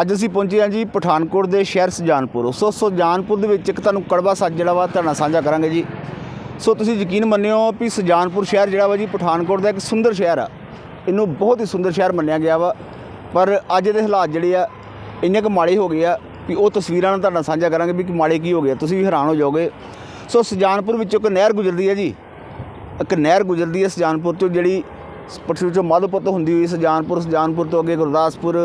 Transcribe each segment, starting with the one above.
ਅੱਜ ਅਸੀਂ ਪਹੁੰਚੇ ਹਾਂ ਜੀ ਪਠਾਨਕੋਟ ਦੇ ਸ਼ਹਿਰ ਸੁਜਾਨਪੁਰ। ਸੋ ਸੁਜਾਨਪੁਰ ਦੇ ਵਿੱਚ ਇੱਕ ਤੁਹਾਨੂੰ ਕੜਵਾ ਸੱਚ ਜਿਹੜਾ ਵਾ ਤੁਹਾਡਾ ਸਾਂਝਾ ਕਰਾਂਗੇ ਜੀ। ਸੋ ਤੁਸੀਂ ਯਕੀਨ ਮੰਨਿਓ ਵੀ ਸੁਜਾਨਪੁਰ ਸ਼ਹਿਰ ਜਿਹੜਾ ਵਾ ਜੀ ਪਠਾਨਕੋਟ ਦਾ ਇੱਕ ਸੁੰਦਰ ਸ਼ਹਿਰ ਆ। ਇਹਨੂੰ ਬਹੁਤ ਹੀ ਸੁੰਦਰ ਸ਼ਹਿਰ ਮੰਨਿਆ ਗਿਆ ਵਾ। ਪਰ ਅੱਜ ਦੇ ਹਾਲਾਤ ਜਿਹੜੇ ਆ, ਇੰਨੇ ਕੁ ਮਾੜੇ ਹੋ ਗਏ ਆ ਵੀ ਉਹ ਤਸਵੀਰਾਂ ਨਾਲ ਤੁਹਾਡਾ ਸਾਂਝਾ ਕਰਾਂਗੇ ਵੀ ਕਿ ਮਾੜੇ ਕੀ ਹੋ ਗਿਆ ਤੁਸੀਂ ਵੀ ਹੈਰਾਨ ਹੋ ਜਾਓਗੇ। ਸੋ ਸੁਜਾਨਪੁਰ ਵਿੱਚੋਂ ਇੱਕ ਨਹਿਰ ਗੁਜ਼ਰਦੀ ਹੈ ਜੀ। ਇੱਕ ਨਹਿਰ ਗੁਜ਼ਰਦੀ ਹੈ ਸੁਜਾਨਪੁਰ ਤੋਂ ਜਿਹੜੀ ਪਟਸੂ ਤੋਂ ਮਾਧੋਪੁਰ ਤੋਂ ਹੁੰਦੀ ਹੋਈ ਸੁਜਾਨਪੁਰ ਸੁਜਾਨਪੁਰ ਤੋਂ ਅੱਗੇ ਗੁਰਦਾਸਪੁਰ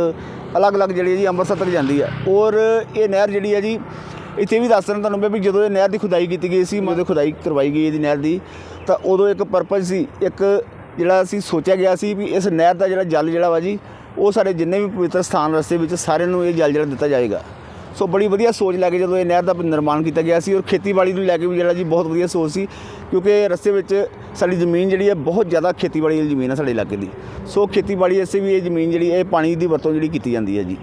ਅਲੱਗ-ਅਲੱਗ ਜਿਹੜੀ ਹੈ ਜੀ ਅੰਮ੍ਰਿਤਸਰ ਤੱਕ ਜਾਂਦੀ ਹੈ। ਔਰ ਇਹ ਨਹਿਰ ਜਿਹੜੀ ਹੈ ਜੀ, ਇੱਥੇ ਵੀ ਦੱਸ ਰਿਹਾ ਤੁਹਾਨੂੰ ਮੈਂ ਵੀ ਜਦੋਂ ਇਹ ਨਹਿਰ ਦੀ ਖੁਦਾਈ ਕੀਤੀ ਗਈ ਸੀ ਮਤਲਬ ਖੁਦਾਈ ਕਰਵਾਈ ਗਈ ਇਹਦੀ ਨਹਿਰ ਦੀ, ਤਾਂ ਉਦੋਂ ਇੱਕ ਪਰਪਸ ਸੀ, ਇੱਕ ਜਿਹੜਾ ਅਸੀਂ ਸੋਚਿਆ ਗਿਆ ਸੀ ਵੀ ਇਸ ਨਹਿਰ ਦਾ ਜਿਹੜਾ ਜਲ ਜਿਹੜਾ ਵਾ ਜੀ, ਉਹ ਸਾਡੇ ਜਿੰਨੇ ਵੀ ਪਵਿੱਤਰ ਸਥਾਨ ਰਸਤੇ ਵਿੱਚ ਸਾਰਿਆਂ ਨੂੰ ਇਹ ਜਲ ਜਿਹੜਾ ਦਿੱਤਾ ਜਾਏਗਾ। ਸੋ ਬੜੀ ਵਧੀਆ ਸੋਚ ਲੈ ਕੇ ਜਦੋਂ ਇਹ ਨਹਿਰ ਦਾ ਨਿਰਮਾਣ ਕੀਤਾ ਗਿਆ ਸੀ ਔਰ ਖੇਤੀਬਾੜੀ ਨੂੰ ਲੈ ਕੇ ਵੀ ਜਿਹੜਾ ਜੀ ਬਹੁਤ ਵਧੀਆ ਸੋਚ ਸੀ, ਕਿਉਂਕਿ ਰਸਤੇ ਵਿੱਚ ਸਾਡੀ ਜ਼ਮੀਨ ਜਿਹੜੀ ਹੈ ਬਹੁਤ ਜ਼ਿਆਦਾ ਖੇਤੀਬਾੜੀ ਵਾਲੀ ਜ਼ਮੀਨ ਹੈ ਸਾਡੇ ਇਲਾਕੇ ਦੀ। ਸੋ ਖੇਤੀਬਾੜੀ ਵਾਸਤੇ ਵੀ ਇਹ ਜ਼ਮੀਨ ਜਿਹੜੀ, ਇਹ ਪਾਣੀ ਦੀ ਵਰਤੋਂ ਜਿਹੜੀ ਕੀਤੀ ਜਾਂਦੀ ਹੈ ਜੀ।